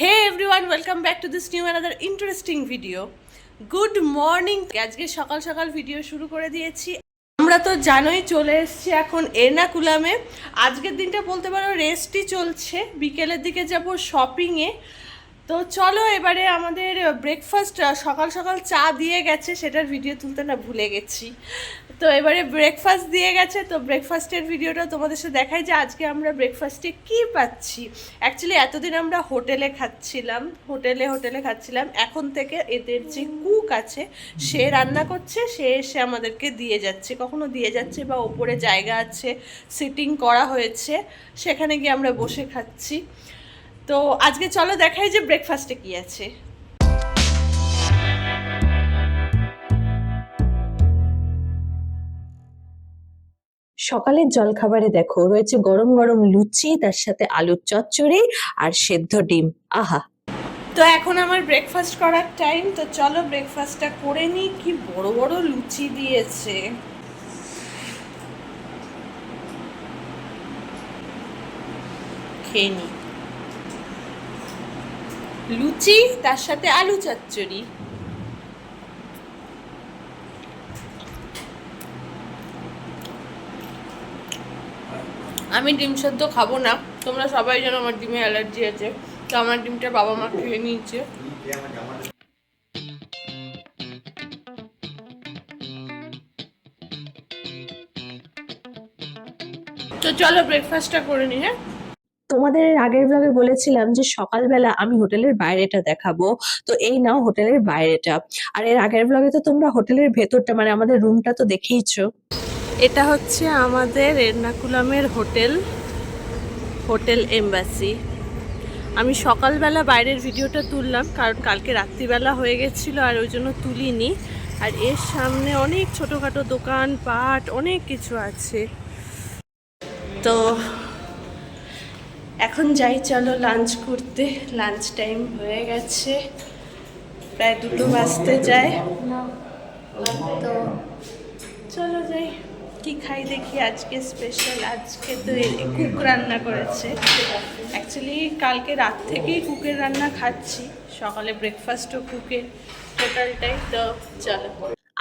Hey everyone welcome back to this new another interesting video good morning আজকে সকাল সকাল video শুরু করে দিয়েছি। আমরা তো জানোই চলে এসেছি এখন এর্নাকুলামে। আজকের দিনটা বলতে পারো রেস্টই চলছে। বিকেলের দিকে যাব শপিংয়ে তো চলো এবারে আমাদের ব্রেকফাস্ট সকাল সকাল চা দিয়ে গেছে, সেটার ভিডিও তুলতে না ভুলে গেছি। তো এবারে ব্রেকফাস্ট দিয়ে গেছে, তো ব্রেকফাস্টের ভিডিওটা তোমাদের সাথে দেখাই যে আজকে আমরা ব্রেকফাস্টে কি পাচ্ছি। অ্যাকচুয়ালি এতদিন আমরা হোটেলে খাচ্ছিলাম, হোটেলে হোটেলে খাচ্ছিলাম। এখন থেকে এদের যে কুক আছে, সে রান্না করছে, সে এসে আমাদেরকে দিয়ে যাচ্ছে। কখনো দিয়ে যাচ্ছে বা ওপরে জায়গা আছে সিটিং করা হয়েছে, সেখানে গিয়ে আমরা বসে খাচ্ছি। তো আজকে চলো দেখাই যে ব্রেকফাস্টে কি আছে। সকালের জলখাবারে দেখো রয়েছে গরম গরম লুচি তার সাথে আলুর চচ্চড়ি আর সেদ্ধ ডিম। আহা! তো এখন আমার ব্রেকফাস্ট করার টাইম তো চলো ব্রেকফাস্টটা করে নিই। কি বড় বড় লুচি দিয়েছে। খেয়ে নিই। লুচি, তার সাথে আলু চচ্চড়ি। আমি ডিম সেদ্ধ খাব না। তোমরা সবাই জানো আমার ডিমে অ্যালার্জি আছে। তো আমার ডিমটা বাবা মা খেয়ে নিয়েছে। তো চলো ব্রেকফাস্টটা করে নি হ্যাঁ? তোমাদের আগের ব্লগে বলেছিলাম যে সকালবেলা আমি হোটেলের বাইরেটা দেখাবো। তো এই নাও হোটেলের বাইরেটা। আর এর আগের ব্লগে তো তোমরা হোটেলের ভেতরটা মানে আমাদের রুমটা তো দেখেইছো। এটা হচ্ছে আমাদের এর্নাকুলামের হোটেল হোটেল এমবাসি। আমি সকালবেলা বাইরের ভিডিওটা তুললাম, কারণ কালকে রাত্রিবেলা হয়ে গেছিল আর ওই জন্য তুলিনি। আর এর সামনে অনেক ছোটোখাটো দোকান, পাট, অনেক কিছু আছে। তো এখন যাই, চলো লাঞ্চ করতে। লাঞ্চ টাইম হয়ে গেছে। প্রায় দুটো বাজতে যায়। তো চলো যাই। কি খাই দেখি আজকে স্পেশাল আজকে তো কুক রান্না করেছে। অ্যাকচুয়ালি কালকে রাত থেকেই কুকের রান্না খাচ্ছি। সকালে ব্রেকফাস্টও কুকের টোটালটাই তো চলো।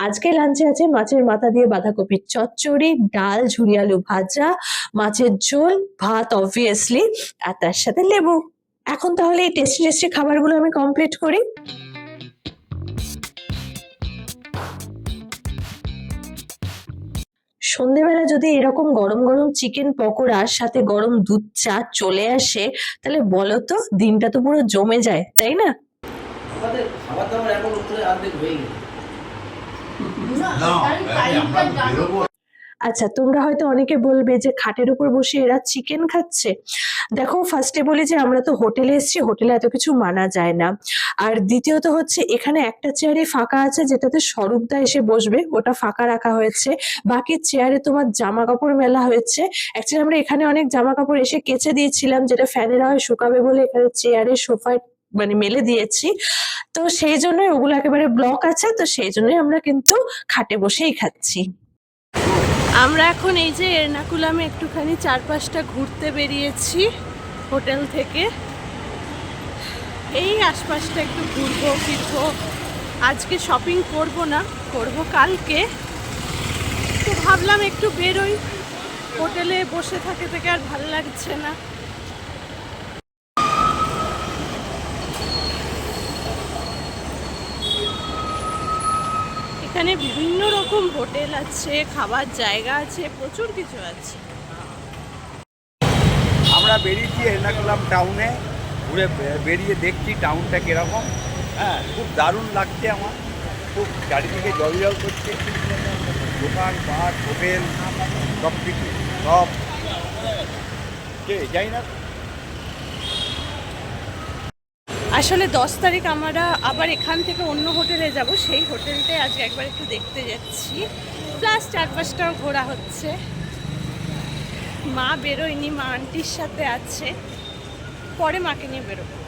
আজকে লাঞ্চে আছে মাছের মাথা দিয়ে বাঁধাকপির চচ্চড়ি, ডাল, ঝুরি আলু ভাজা, মাছের ঝোল, ভাত অবভিয়াসলি আর তার সাথে লেবু। এখন তাহলে এই টেস্টি টেস্টি খাবারগুলো আমি কমপ্লিট করি। সন্ধেবেলা যদি এরকম গরম গরম চিকেন পকোড়ার সাথে গরম দুধ চা চলে আসে, তাহলে বলো তো দিনটা তো পুরো জমে যায়, তাই না? খাবার দাবার এখন উপরে অর্ধেক হয়ে গেছে না আরে আমরা বেরোবো আচ্ছা তোমরা হয়তো অনেকে বলবে যে খাটের উপর বসে এরা চিকেন খাচ্ছে। দেখো ফার্স্টে বলি যে আমরা তো হোটেলে এসেছি হোটেলে এত কিছু মানা যায় না। আর দ্বিতীয়ত হচ্ছে এখানে একটা চেয়ারে ফাঁকা আছে যেটাতে স্বরূপদা এসে বসবে। ওটা ফাঁকা রাখা হয়েছে। বাকি চেয়ারে তোমার জামা কাপড় মেলা হয়েছে। অ্যাকচুয়ালি আমরা এখানে অনেক জামা কাপড় এসে কেচে দিয়েছিলাম যেটা ফ্যানের হয় শুকাবে বলে এখানে চেয়ারে সোফায় মানে মেলে দিয়েছি। তো সেই জন্যই ওগুলো একেবারে ব্লক আছে, তো সেই জন্যই আমরা কিন্তু খাটে বসেই খাচ্ছি। আমরা এখন এই যে এর্নাকুলামে একটুখানি চারপাশটা ঘুরতে বেরিয়েছি হোটেল থেকে। এই আশপাশটা একটু ঘুরবো, ফিরবো। আজকে শপিং করব না, করব কালকে। তো ভাবলাম একটু বেরোই। হোটেলে বসে থাকে থেকে আর ভালো লাগছে না। এখানে বিভিন্ন রকম হোটেল আছে, খাবার জায়গা আছে, প্রচুর কিছু আছে। আমরা বেরিয়েছি এর্নাকুলাম টাউনে, ঘুরে বেরিয়ে দেখছি টাউনটা কীরকম। হ্যাঁ খুব দারুণ লাগছে আমার। খুব চারিদিকে জল জল করছে। দোকান পাট হোটেল সব। কিছু সব যাই না। আসলে দশ তারিখ আমরা আবার এখান থেকে অন্য হোটেলে যাব। সেই হোটেলটাই আজকে একবার একটু দেখতে যাচ্ছি। প্লাস চারপাশটাও ঘোরা হচ্ছে। মা বেরোয়নি, মা আন্টির সাথে আছে। পরে মাকে নিয়ে বেরোবো।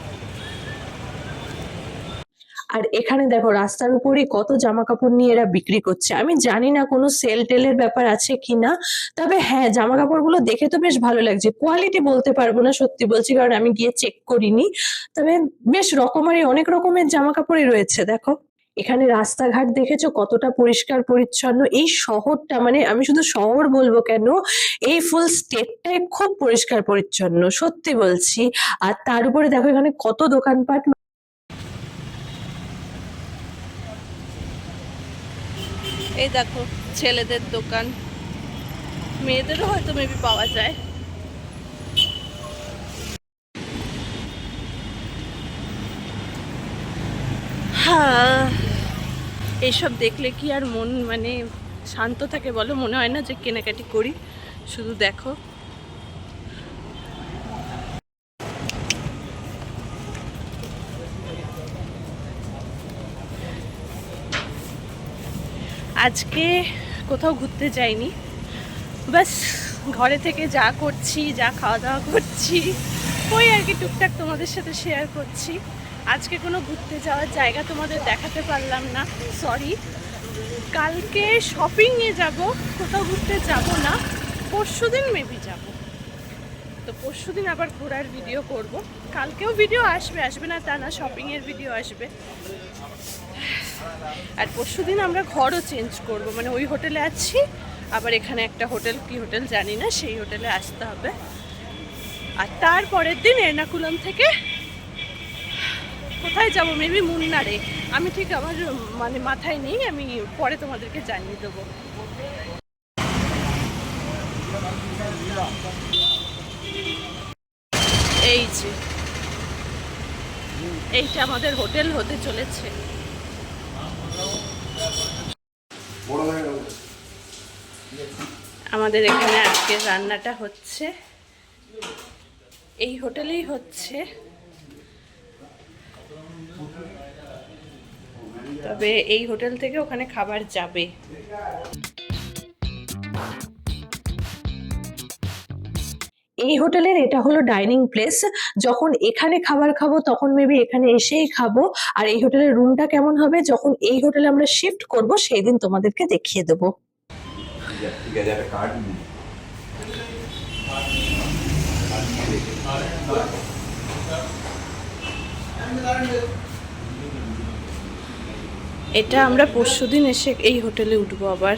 আর এখানে দেখো রাস্তার উপরেই কত জামা কাপড় নিয়ে এরা বিক্রি করছে। আমি জানি না কোনো সেল টেলের ব্যাপার আছে কিনা, তবে হ্যাঁ জামা কাপড়গুলো দেখে তো বেশ ভালো লাগছে। কোয়ালিটি বলতে পারব না সত্যি বলছি, কারণ আমি গিয়ে চেক করিনি। তবে বেশ রকমারি অনেক রকমের জামা কাপড়ই রয়েছে, দেখো। এখানে রাস্তাঘাট দেখেছ কতটা পরিষ্কার, পরিচ্ছন্ন? এই শহরটা মানে আমি শুধু শহর বলব কেন, এই ফুল স্টেটটাই খুব পরিষ্কার, পরিচ্ছন্ন, সত্যি বলছি। আর তার উপরে দেখো এখানে কত দোকানপাট এই দেখো, ছেলেদের দোকান। মেয়েদেরও হয়তো মেবি পাওয়া যায়। হ্যাঁ এইসব দেখলে কি আর মন মানে শান্ত থাকে বলো? মনে হয় না যে কেনাকাটি করি। শুধু দেখো। আজকে কোথাও ঘুরতে যাইনি। বাস ঘরে থেকে যা করছি, যা খাওয়া দাওয়া করছি, ওই আর কি টুকটাক তোমাদের সাথে শেয়ার করছি। আজকে কোনো ঘুরতে যাওয়ার জায়গা তোমাদের দেখাতে পারলাম না সরি কালকে শপিংয়ে যাব, কোথাও ঘুরতে যাব না পরশু দিন মেবি যাব। তো পরশু দিন আবার ঘোরার ভিডিও করব। কালকেও ভিডিও আসবে আসবে না তা না শপিংয়ের ভিডিও আসবে। আর পরশু দিন আমরা ঘরও চেঞ্জ করব। মানে ওই হোটেলে আছি, আবার এখানে একটা হোটেল কি হোটেল জানি না, সেই হোটেলে আসতে হবে। আর তারপরের দিন এর্নাকুলাম থেকে কোথায় যাব? মেবি মুন্নারে। আমি ঠিক আমার মানে মাথায় নেই, আমি পরে তোমাদেরকে জানিয়ে দেবো। এই যে। এইটা আমাদের হোটেল হতে চলেছে। আমাদের এখানে আজকে রান্নাটা হচ্ছে। এই হোটেলেই হচ্ছে। তবে এই হোটেল থেকে ওখানে খাবার যাবে। এই হোটেলের এটা হলো ডাইনিং প্লেস। যখন এখানে খাবার খাব, তখন মেবি এখানে এসেই খাব। আর এই হোটেলের রুমটা কেমন হবে? যখন এই হোটেলে আমরা শিফট করব সেই দিন তোমাদেরকে দেখিয়ে দেবো। এটা আমরা পরশুদিন এসে এই হোটেলে উঠবো আবার।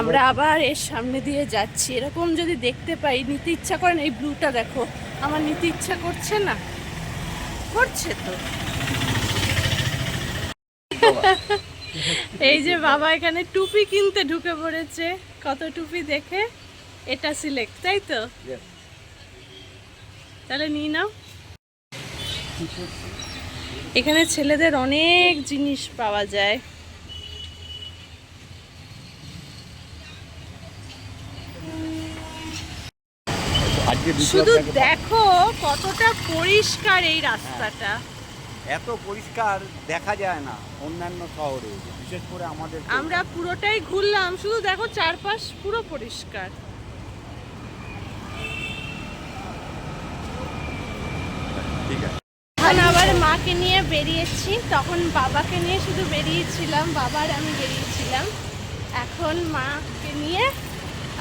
আমরা আবার এর সামনে দিয়ে যাচ্ছি। এরকম যদি দেখতে পাই নিতে ইচ্ছা করে না এই ব্লুটা দেখো। আমার নিতে ইচ্ছা করছে না। করছে তো। এই যে বাবা এখানে টুপি কিনতে ঢুকে পড়েছে। কত টুপি দেখে? এটা সিলেক্ট তাই তো? তাহলে নিয়ে নাও। এখানে ছেলেদের অনেক জিনিস পাওয়া যায়। শুধু দেখো কতটা পরিষ্কার এই রাস্তাটা। এত পরিষ্কার দেখা যায় না অন্যান্য শহরে বিশেষ করে আমাদের আমরা পুরোটাই ঘুরলাম শুধু দেখো চারপাশ পুরো পরিষ্কার। ঠিক আছে। এখন আবার মাকে নিয়ে বেরিয়েছি তখন বাবাকে নিয়ে শুধু বেরিয়েছিলাম বাবার আমি বেরিয়েছিলাম। এখন মাকে নিয়ে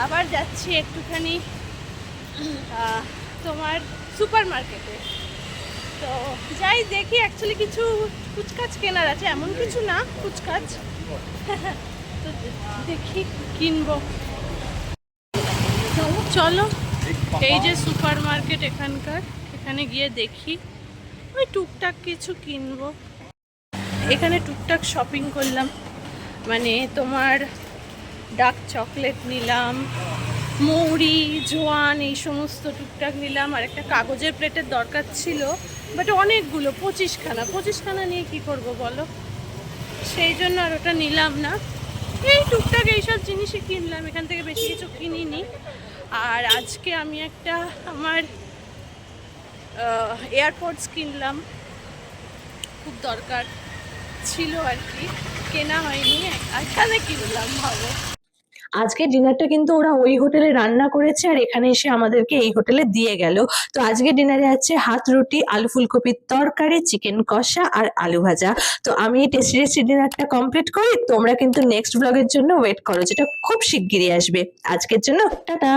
আবার যাচ্ছি একটুখানি তোমার সুপার মার্কেটে তো যাই দেখি অ্যাকচুয়ালি কিছু কুচকাচ কেনার আছে, এমন কিছু না কুচকাচ তো দেখি কিনবো। চলো, এই যে সুপার মার্কেট এখানকার, এখানে গিয়ে দেখি। ওই টুকটাক কিছু কিনবো। এখানে টুকটাক শপিং করলাম। মানে তোমার ডার্ক চকলেট নিলাম মৌরি জোয়ান, এই সমস্ত টুকটাক নিলাম। আর একটা কাগজের প্লেটের দরকার ছিল বাট অনেকগুলো, পঁচিশখানা। পঁচিশখানা নিয়ে কি করব বলো? সেই জন্য আর ওটা নিলাম না। এই টুকটাক এইসব জিনিসই কিনলাম। এখান থেকে বেশি কিছু কিনিনি। আর আজকে আমি একটা আমার এয়ারপোর্টস কিনলাম। খুব দরকার ছিল আর কি। কেনা হয়নি। এখানে কিনলাম ভালো আজকে ডিনারটা কিন্তু ওরা ওই হোটেলে রান্না করেছে আর এখানে এসে আমাদেরকে এই হোটেলে দিয়ে গেল। তো আজকে ডিনারে আছে হাত রুটি, আলু ফুলকপির তরকারি, চিকেন কষা আর আলু ভাজা। তো আমি এই টেস্টি টেস্টি ডিনারটা কমপ্লিট করি, তোমরা কিন্তু নেক্সট ব্লগের জন্য ওয়েট করো, যেটা খুব শিগগিরই আসবে। আজকের জন্য টাটা!